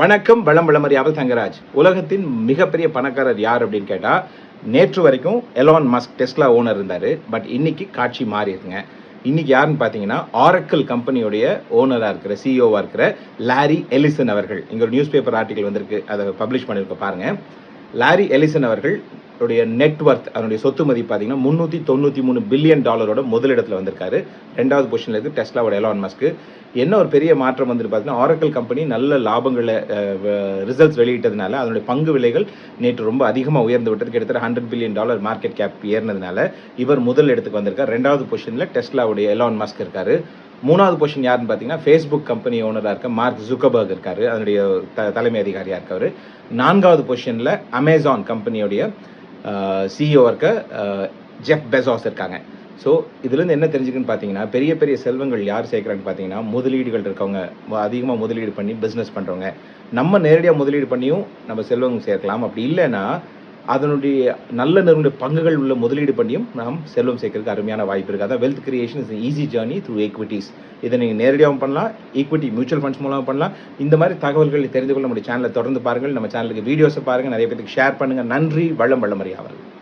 வணக்கம் வளம் வளமறியாமல் தங்கராஜ். உலகத்தின் மிகப்பெரிய பணக்காரர் யார் அப்படின்னு கேட்டால் நேற்று வரைக்கும் எலான் மஸ்க் டெஸ்லா ஓனர் இருந்தார். பட் இன்னைக்கு காட்சி மாறி இருக்குங்க. இன்னைக்கு யாருன்னு பார்த்தீங்கன்னா ஆரக்கிள் கம்பெனியுடைய ஓனராக இருக்கிற சிஇஓவாக இருக்கிற லாரி எலிசன் அவர்கள். இங்கே ஒரு நியூஸ் பேப்பர் ஆர்டிகல் வந்திருக்கு. அதை பப்ளிஷ் பண்ணியிருக்க பாருங்கள் லாரி எலிசன் அவர்கள் அவருடைய நெட்வொர்த் அவருடைய சொத்து மதிப்பு பார்த்தீங்கன்னா முந்நூற்றி தொண்ணூற்றி மூணு பில்லியன் டாலரோட முதலிடத்தில் வந்திருக்காரு. ரெண்டாவது பொசிஷனில் இருக்குது டெஸ்லாவோட எலான் மஸ்க்கு என்ன ஒரு பெரிய மாற்றம் வந்துட்டு பார்த்தீங்கன்னா ஆரக்கல் கம்பெனி நல்ல லாபங்களை ரிசல்ட்ஸ் வெளியிட்டதுனால அதனுடைய பங்கு விலைகள் நேற்று ரொம்ப அதிகமாக உயர்ந்து விட்டது. கிட்டத்தட்ட hundred billion dollar market cap ஏறினதுனால இவர் முதல் இடத்துக்கு வந்திருக்கார். ரெண்டாவது பொசிஷனில் டெஸ்லாவுடைய எலான் மஸ்க் இருக்காரு. மூணாவது பொசிஷன் யாருன்னு பார்த்தீங்கன்னா ஃபேஸ்புக் கம்பெனி ஓனராக இருக்க மார்க் ஜுக்கபர்க் இருக்காரு. அதனுடைய த தலைமை அதிகாரியாக இருக்காரு நான்காவது பொசிஷனில் அமேசான் கம்பெனியோடைய சிஇஓ இருக்க ஜெஃப் பெசாஸ் இருக்காங்க. ஸோ இதுலேருந்து என்ன தெரிஞ்சுக்குன்னு பார்த்தீங்கன்னா பெரிய பெரிய செல்வங்கள் யார் சேர்க்குறாங்கன்னு பார்த்தீங்கன்னா முதலீடுகள் இருக்கவங்க அதிகமாக முதலீடு பண்ணி பிஸ்னஸ் பண்ணுறவங்க நம்ம நேரடியாக முதலீடு பண்ணியும் நம்ம செல்வம் சேர்க்கலாம். அப்படி இல்லைன்னா அதனுடைய நல்ல நிறுவன பங்குகள் உள்ள முதலீடு பண்ணியும் நாம் செல்வம் சேர்க்கறதுக்கு அருமையான வாய்ப்பு இருக்குது அதான் wealth creation is easy journey through equities இதை நீங்கள் நேரடியாகவும் பண்ணலாம் ஈக்விட்டி மியூச்சுவல் ஃபண்ட்ஸ் மூலமாக பண்ணலாம். இந்த மாதிரி தகவல்கள் தெரிந்து கொள்ள நம்முடைய சேனலை தொடர்ந்து பாருங்கள். நம்ம சேனலுக்கு வீடியோஸை பாருங்கள் நிறைய பேருக்கு ஷேர் பண்ணுங்கள் நன்றி வள்ளம் வள்ளமறியாவல்